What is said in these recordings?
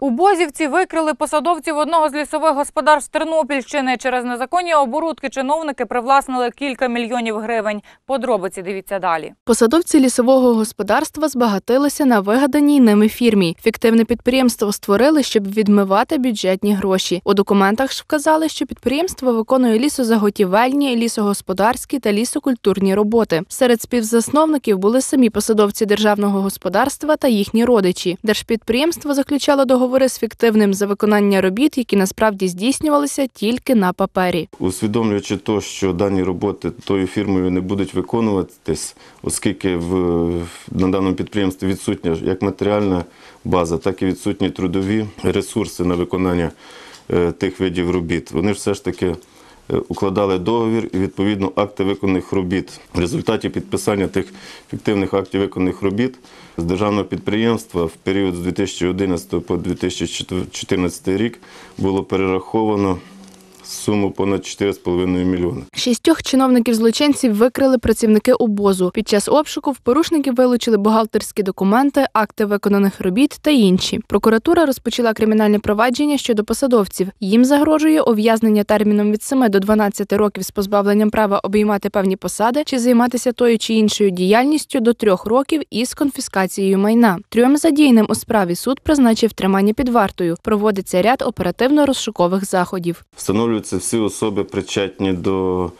У Бозівці викрили посадовців одного з лісових господарств Тернопільщини. Через незаконні оборудки чиновники привласнили кілька мільйонів гривень. Подробиці дивіться далі. Посадовці лісового господарства збагатилися на вигаданій ними фірмі. Фіктивне підприємство створили, щоб відмивати бюджетні гроші. У документах ж вказали, що підприємство виконує лісозаготівельні, лісогосподарські та лісокультурні роботи. Серед співзасновників були самі посадовці державного господарства та їхні родичі. Держпідприємство заключало договори з фіктивним за виконання робіт, які насправді здійснювалися тільки на папері. Усвідомлюючи те, що дані роботи тою фірмою не будуть виконуватись, оскільки в, на даному підприємстві відсутня як матеріальна база, так і відсутні трудові ресурси на виконання е, тих видів робіт. Вони все ж таки укладали договір і відповідно акти виконаних робіт. В результаті підписання тих фіктивних актів виконаних робіт з державного підприємства в період з 2011 по 2014 рік було перераховано суму понад 4,5 мільйони. Шістьох чиновників злочинців викрили працівники обозу. Під час обшуку в порушників вилучили бухгалтерські документи, акти виконаних робіт та інші. Прокуратура розпочала кримінальне провадження щодо посадовців. Їм загрожує ув'язнення терміном від 7 до 12 років з позбавленням права обіймати певні посади чи займатися тою чи іншою діяльністю до трьох років із конфіскацією майна. Трьом задіяним у справі суд призначив тримання під вартою. Проводиться ряд оперативно-розшукових заходів. Встановлюються всі особи причетні до,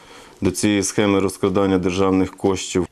до цієї схеми розкрадання державних коштів.